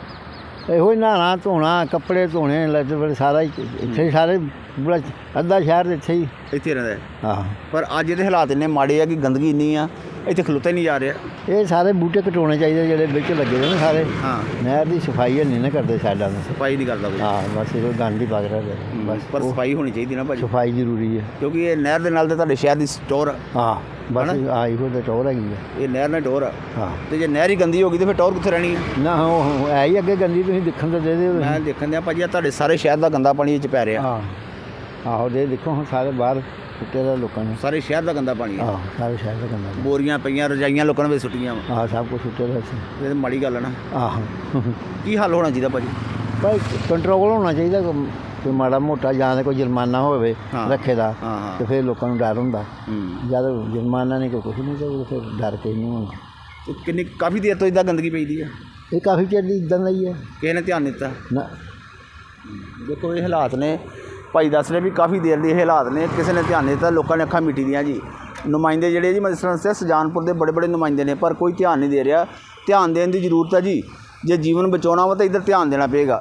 ਇਹੋ ਹੀ ਨਹਾਉਣਾ ਧੋਣਾ ਕੱਪੜੇ ਧੋਣੇ ਬੜੇ ਸਾਰਾ ਹੀ ਇੱਥੇ ਹੀ। ਸਾਰੇ ਪੂਰਾ ਅੱਧਾ ਸ਼ਹਿਰ ਇੱਥੇ ਹੀ। ਇੱਥੇ ਰਹਿੰਦਾ ਹੈ। ਹਾਂ। ਪਰ ਅੱਜ ਇਹਦੇ ਹਾਲਾਤ ਇੰਨੇ ਮਾੜੇ ਆ ਕਿ ਗੰਦਗੀ ਇੰਨੀ ਆ ਇੱਥੇ ਖਲੋਤਾ ਹੀ ਨਹੀਂ ਜਾ ਰਿਹਾ। ਇਹ ਸਾਰੇ ਬੂਟੇ ਕਟਾਉਣੇ ਚਾਹੀਦੇ ਜਿਹੜੇ ਵਿੱਚ ਲੱਗੇ ਨੇ ਸਾਰੇ। ਹਾਂ। ਨਹਿਰ ਦੀ ਸਫ਼ਾਈ ਨਹੀਂ ਨਾ ਕਰਦੇ ਸਾਡਾ। ਨੂੰ ਸਫ਼ਾਈ ਨਹੀਂ ਕਰਦਾ ਕੋਈ ਹਾਂ ਬਸ ਇਹ ਗੰਦ ਹੀ ਪਾ ਰਿਹਾ ਬਸ ਪਰ ਸਫ਼ਾਈ ਹੋਣੀ ਚਾਹੀਦੀ ਨਾ ਭਾਜੀ। ਸਫ਼ਾਈ ਜ਼ਰੂਰੀ ਹੈ। ਕਿਉਂਕਿ ਇਹ ਨਹਿਰ ਦੇ ਨਾਲ ਤੇ ਤੁਹਾਡੇ ਸ਼ਹਿਰ ਦੀ ਸਟੋਰ ਆ। ਹਾਂ ਬਸ ਆ ਇਹੋ ਤਾਂ ਟੋਰ ਹੈਗੀ ਹੈ। ਇਹ ਨਹਿਰ ਨਾਲ ਟੋਰ ਆ। ਹਾਂ। ਤੇ ਜੇ ਨਹਿਰ ਹੀ ਗੰਦੀ ਹੋ ਗਈ ਤੇ ਫਿਰ ਟੋਰ ਕਿੱਥੇ ਰਹਿਣੀ ਆ? ਨਾ ਉਹ ਹੈ ਹੀ ਅੱਗੇ ਗੰਦੀ ਤੁਸੀਂ ਦੇਖਣ ਤਾਂ ਦੇ ਦਿਓ ਮੈਂ ਦੇਖਣ ਦਿਆ ਭਾਜੀ ਤੁਹਾਡੇ ਸਾਰੇ ਸ਼ਹਿਰ ਦਾ ਗੰਦਾ ਪਾਣੀ ਇਹ ਚ ਪੈ ਰਿਹਾ। ਹਾਂ। ਆਹੋ ਦੇ ਦੇਖੋ ਹੁਣ ਸਾਰੇ ਬਾਹਰ ਸੁੱਟੇ ਦਾ ਲੋਕਾਂ ਨੇ। ਸਾਰੇ ਸ਼ਹਿਰ ਦਾ ਗੰਦਾ ਪਾਣੀ ਆ ਆਹ ਸਾਰੇ ਸ਼ਹਿਰ ਦਾ ਗੰਦਾ ਬੋਰੀਆਂ ਪਈਆਂ ਰਜਾਈਆਂ ਲੋਕਾਂ ਨੇ ਵਿੱਚ ਸੁੱਟੀਆਂ ਵਾ। ਆਹ ਸਭ ਕੁਝ ਸੁੱਟੇ ਦਾ ਸੀ ਇਹ ਤਾਂ ਮਾੜੀ ਗੱਲ ਆ ਨਾ। ਆਹੋ। ਕੀ ਹੱਲ ਹੋਣਾ ਚਾਹੀਦਾ ਭਾਜੀ? ਭਾਈ ਕੰਟਰੋਲ ਹੋਣਾ ਚਾਹੀਦਾ ਕੋਈ ਕੋਈ ਮਾੜਾ ਮੋਟਾ ਜਾਂ ਤਾਂ ਕੋਈ ਜੁਰਮਾਨਾ ਹੋਵੇ ਹਾਂ। ਰੱਖੇ ਦਾ ਹਾਂ ਹਾਂ। ਤੇ ਫਿਰ ਲੋਕਾਂ ਨੂੰ ਡਰ ਹੁੰਦਾ। ਹੂੰ। ਜਦ ਜੁਰਮਾਨਾ ਨਹੀਂ ਕੋਈ ਕੁਛ ਨਹੀਂ ਤੇ ਫਿਰ ਡਰ ਕੇ ਨਹੀਂ ਹੁੰਦਾ। ਤੇ ਕਿੰਨੀ ਕਾਫੀ ਦੇਰ ਤੋਂ ਇਦਾਂ ਗੰਦਗੀ ਪਈ ਦੀ ਆ। ਇਹ ਕਾਫੀ ਚਿਰ ਦੀ ਇਦਾਂ ਦਾ ਹੀ ਹੈ ਕਿਸੇ ਨੇ ਧਿਆਨ ਨਹੀਂ ਦਿੱਤਾ। ਨਾ। ਦੇਖੋ ਇਹ ਹਾਲਾਤ ਨੇ। ਭਾਈ ਦੱਸ ਰਹੇ ਵੀ ਕਾਫੀ ਦੇਰ ਦੇ ਇਹ ਹਾਲਾਤ ਨੇ, ਕਿਸੇ ਨੇ ਧਿਆਨ ਨਹੀਂ ਦਿੱਤਾ, ਲੋਕਾਂ ਨੇ ਅੱਖਾਂ ਮਿਟੀ ਦੀਆਂ ਜੀ। ਨੁਮਾਇੰਦੇ ਜਿਹੜੇ ਜੀ ਮੈਂ ਜਿਸ ਤਰ੍ਹਾਂ ਦੱਸਿਆ, ਸੁਜਾਨਪੁਰ ਦੇ ਬੜੇ ਬੜੇ ਨੁਮਾਇੰਦੇ ਨੇ, ਪਰ ਕੋਈ ਧਿਆਨ ਨਹੀਂ ਦੇ ਰਿਹਾ। ਧਿਆਨ ਦੇਣ ਦੀ ਜ਼ਰੂਰਤ ਹੈ ਜੀ। ਜੇ ਜੀਵਨ ਬਚਾਉਣਾ ਵਾ ਤਾਂ ਇੱਧਰ ਧਿਆਨ ਦੇਣਾ ਪਏਗਾ।